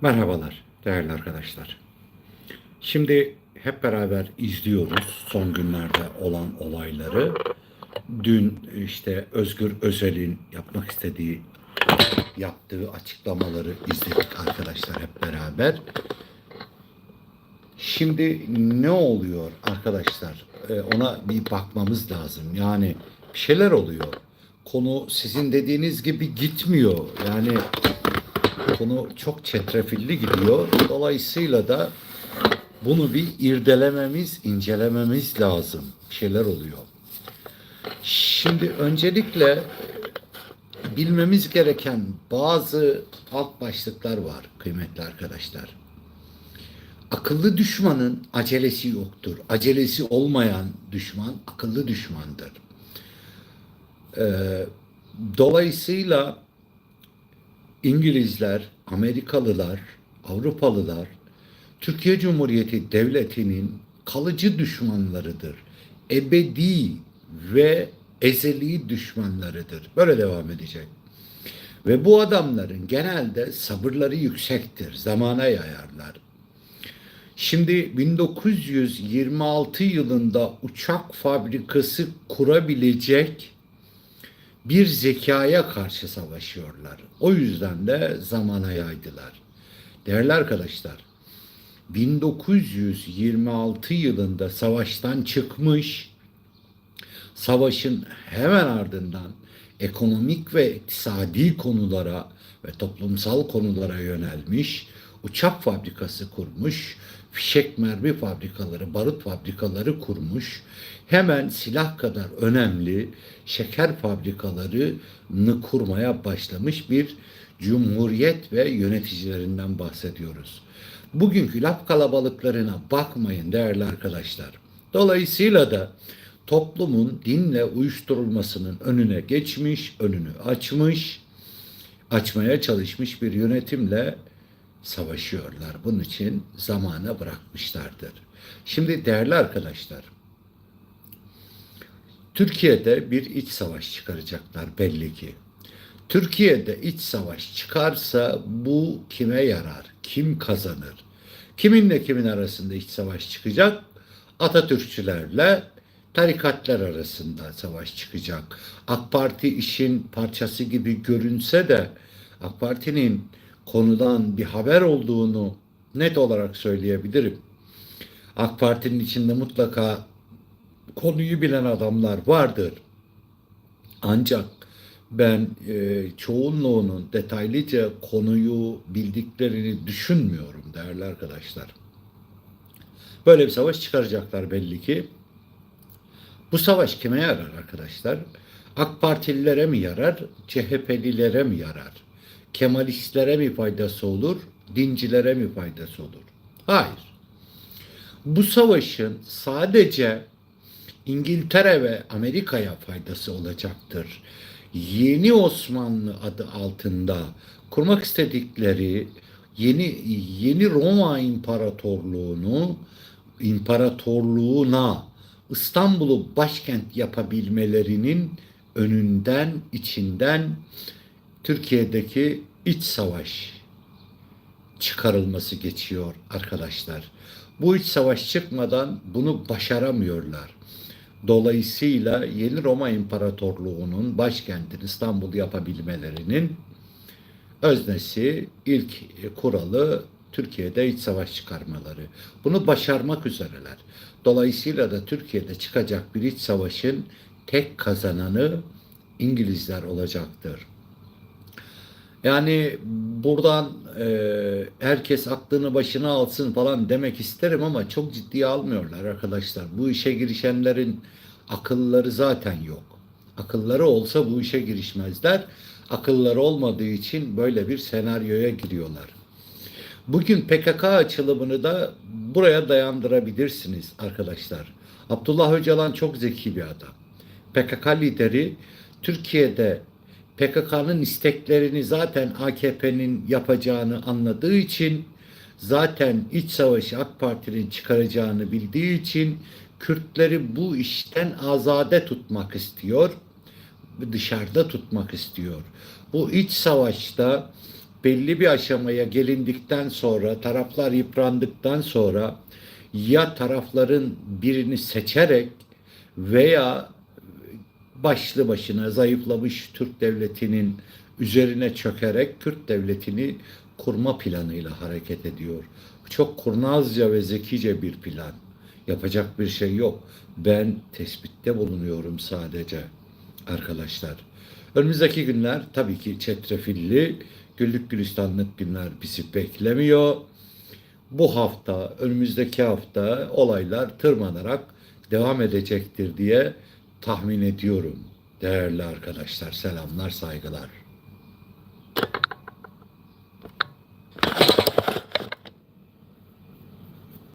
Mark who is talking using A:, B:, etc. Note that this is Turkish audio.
A: Merhabalar değerli arkadaşlar. Şimdi hep beraber izliyoruz son günlerde olan olayları. Dün işte Özgür Özel'in yapmak istediği yaptığı açıklamaları izledik arkadaşlar hep beraber. Şimdi ne oluyor arkadaşlar? Ee, ona bir bakmamız lazım. Yani bir şeyler oluyor. Konu sizin dediğiniz gibi gitmiyor. Yani konu çok çetrefilli gidiyor. Dolayısıyla da bunu bir irdelememiz, incelememiz lazım. Bir şeyler oluyor. Şimdi öncelikle bilmemiz gereken bazı alt başlıklar var kıymetli arkadaşlar. Akıllı düşmanın acelesi yoktur. Acelesi olmayan düşman akıllı düşmandır. Ee, dolayısıyla İngilizler, Amerikalılar, Avrupalılar Türkiye Cumhuriyeti Devleti'nin kalıcı düşmanlarıdır. Ebedi ve ezeli düşmanlarıdır. Böyle devam edecek. Ve bu adamların genelde sabırları yüksektir. Zamana yayarlar. Şimdi 1926 yılında uçak fabrikası kurabilecek bir zekaya karşı savaşıyorlar. O yüzden de zamana yaydılar. Değerli arkadaşlar, 1926 yılında savaştan çıkmış, savaşın hemen ardından ekonomik ve iktisadi konulara ve toplumsal konulara yönelmiş, uçak fabrikası kurmuş, fişek mermi fabrikaları, barut fabrikaları kurmuş, hemen silah kadar önemli şeker fabrikalarını kurmaya başlamış bir cumhuriyet ve yöneticilerinden bahsediyoruz. Bugünkü laf kalabalıklarına bakmayın değerli arkadaşlar. Dolayısıyla da toplumun dinle uyuşturulmasının önüne geçmiş, önünü açmış, açmaya çalışmış bir yönetimle savaşıyorlar. Bunun için zamana bırakmışlardır. Şimdi değerli arkadaşlar, Türkiye'de bir iç savaş çıkaracaklar belli ki. Türkiye'de iç savaş çıkarsa bu kime yarar? Kim kazanır? Kiminle kimin arasında iç savaş çıkacak? Atatürkçülerle tarikatlar arasında savaş çıkacak. AK Parti işin parçası gibi görünse de AK Parti'nin konudan bir haber olduğunu net olarak söyleyebilirim. AK Parti'nin içinde mutlaka konuyu bilen adamlar vardır. Ancak ben e, çoğunluğunun detaylıca konuyu bildiklerini düşünmüyorum değerli arkadaşlar. Böyle bir savaş çıkaracaklar belli ki. Bu savaş kime yarar arkadaşlar? AK Partililere mi yarar, CHP'lilere mi yarar? Kemalistlere mi faydası olur, dincilere mi faydası olur? Hayır. Bu savaşın sadece İngiltere ve Amerika'ya faydası olacaktır. Yeni Osmanlı adı altında kurmak istedikleri yeni yeni Roma İmparatorluğunu imparatorluğuna İstanbul'u başkent yapabilmelerinin önünden içinden Türkiye'deki iç savaş çıkarılması geçiyor arkadaşlar. Bu iç savaş çıkmadan bunu başaramıyorlar. Dolayısıyla yeni Roma İmparatorluğu'nun başkentini İstanbul yapabilmelerinin öznesi, ilk kuralı Türkiye'de iç savaş çıkarmaları. Bunu başarmak üzereler. Dolayısıyla da Türkiye'de çıkacak bir iç savaşın tek kazananı İngilizler olacaktır. Yani buradan e, herkes aklını başına alsın falan demek isterim ama çok ciddiye almıyorlar arkadaşlar. Bu işe girişenlerin akılları zaten yok. Akılları olsa bu işe girişmezler. Akılları olmadığı için böyle bir senaryoya giriyorlar. Bugün PKK açılımını da buraya dayandırabilirsiniz arkadaşlar. Abdullah Öcalan çok zeki bir adam. PKK lideri Türkiye'de PKK'nın isteklerini zaten AKP'nin yapacağını anladığı için zaten iç savaşı AK Parti'nin çıkaracağını bildiği için Kürtleri bu işten azade tutmak istiyor. Dışarıda tutmak istiyor. Bu iç savaşta belli bir aşamaya gelindikten sonra, taraflar yıprandıktan sonra ya tarafların birini seçerek veya başlı başına zayıflamış Türk devletinin üzerine çökerek Kürt devletini kurma planıyla hareket ediyor. Çok kurnazca ve zekice bir plan. Yapacak bir şey yok. Ben tespitte bulunuyorum sadece arkadaşlar. Önümüzdeki günler tabii ki çetrefilli, güllük gülistanlık günler bizi beklemiyor. Bu hafta, önümüzdeki hafta olaylar tırmanarak devam edecektir diye tahmin ediyorum. Değerli arkadaşlar, selamlar, saygılar.